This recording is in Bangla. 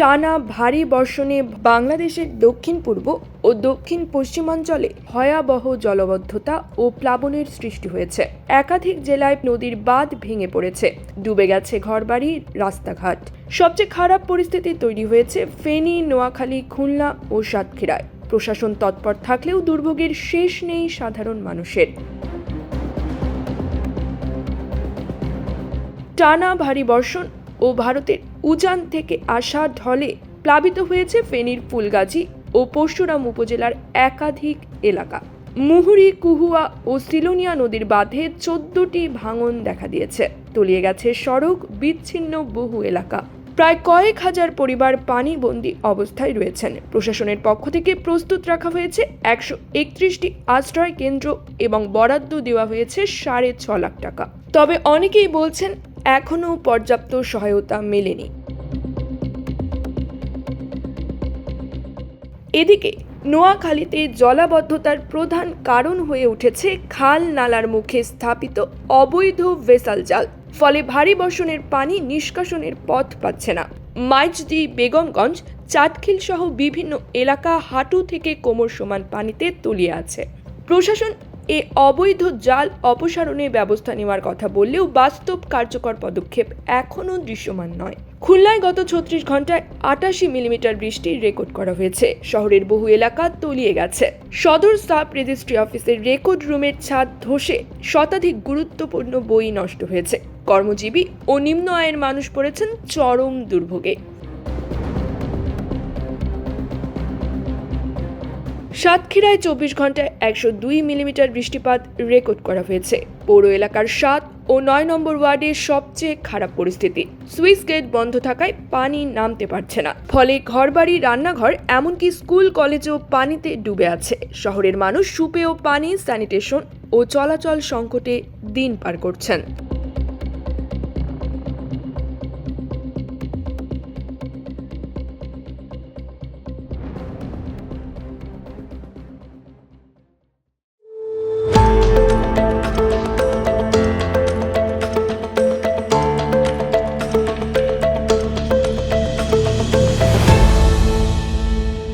টানা ভারী বর্ষণে বাংলাদেশের দক্ষিণ পূর্ব ও দক্ষিণ পশ্চিমাঞ্চলে ভয়াবহ জলবদ্ধতা ও প্লাবনের সৃষ্টি হয়েছে। একাধিক জেলায় নদীর বাঁধ ভেঙে পড়েছে। ডুবে গেছে ঘরবাড়ি, রাস্তাঘাট। সবচেয়ে খারাপ পরিস্থিতি তৈরি হয়েছে ফেনী, নোয়াখালী, খুলনা ও সাতক্ষীরায়। প্রশাসন তৎপর থাকলেও দুর্ভোগের শেষ নেই সাধারণ মানুষের। টানা ভারী বর্ষণ ও ভারতের উজান থেকে আসা ঢলে প্লাবিত হয়েছে ফেনীর ফুলগাজী ও পরশুরাম উপজেলার একাধিক এলাকা। মুহুরী, কুহুয়া ও সিলোনিয়া নদীর বাঁধে চোদ্দটি ভাঙন দেখা দিয়েছে। তলিয়ে গেছে সড়ক, বিচ্ছিন্ন বহু এলাকা। প্রায় কয়েক হাজার পরিবার পানিবন্দী অবস্থায় রয়েছেন। প্রশাসনের পক্ষ থেকে প্রস্তুত রাখা হয়েছে একশো একত্রিশটি আশ্রয় কেন্দ্র এবং বরাদ্দ দেওয়া হয়েছে সাড়ে ছ লাখ টাকা। তবে অনেকেই বলছেন এখনও পর্যাপ্ত সহায়তা মেলেনি। এদিকে, নোয়াখালীতে জলাবদ্ধতার প্রধান কারণ হয়ে উঠেছে খাল নালার মুখে স্থাপিত অবৈধ ভেসাল জাল। ফলে ভারী বর্ষণের পানি নিষ্কাশনের পথ পাচ্ছে না। মাইজদি বেগমগঞ্জ, চাটখিল সহ বিভিন্ন এলাকা হাঁটু থেকে কোমর সমান পানিতে তলিয়ে আছে। প্রশাসন এ অবৈধ জাল অপসারণের ব্যবস্থা নেওয়ার কথা বললেও বাস্তব কার্যকর পদক্ষেপ এখনও দৃশ্যমান নয়। খুলনায় গত ছত্রিশ ঘন্টায় আটাশি মিলিমিটার বৃষ্টি রেকর্ড করা হয়েছে। শহরের বহু এলাকা তলিয়ে গেছে। সদর সাব রেজিস্ট্রি অফিসের রেকর্ড রুমের ছাদ ধসে শতাধিক গুরুত্বপূর্ণ বই নষ্ট হয়েছে। কর্মজীবী ও নিম্ন আয়ের মানুষ পড়েছেন চরম দুর্ভোগে। সাতক্ষীরায় চব্বিশ ঘন্টায় একশো দুই মিলিমিটার বৃষ্টিপাত রেকর্ড করা হয়েছে। পৌর এলাকার সাত ও নয় নম্বর ওয়ার্ডে সবচেয়ে খারাপ পরিস্থিতি। সুইস গেট বন্ধ থাকায় পানি নামতে পারছে না। ফলে ঘরবাড়ি, রান্নাঘর, এমনকি স্কুল, কলেজেও পানিতে ডুবে আছে। শহরের মানুষ সুপেয় পানি, স্যানিটেশন ও চলাচল সংকটে দিন পার করছেন।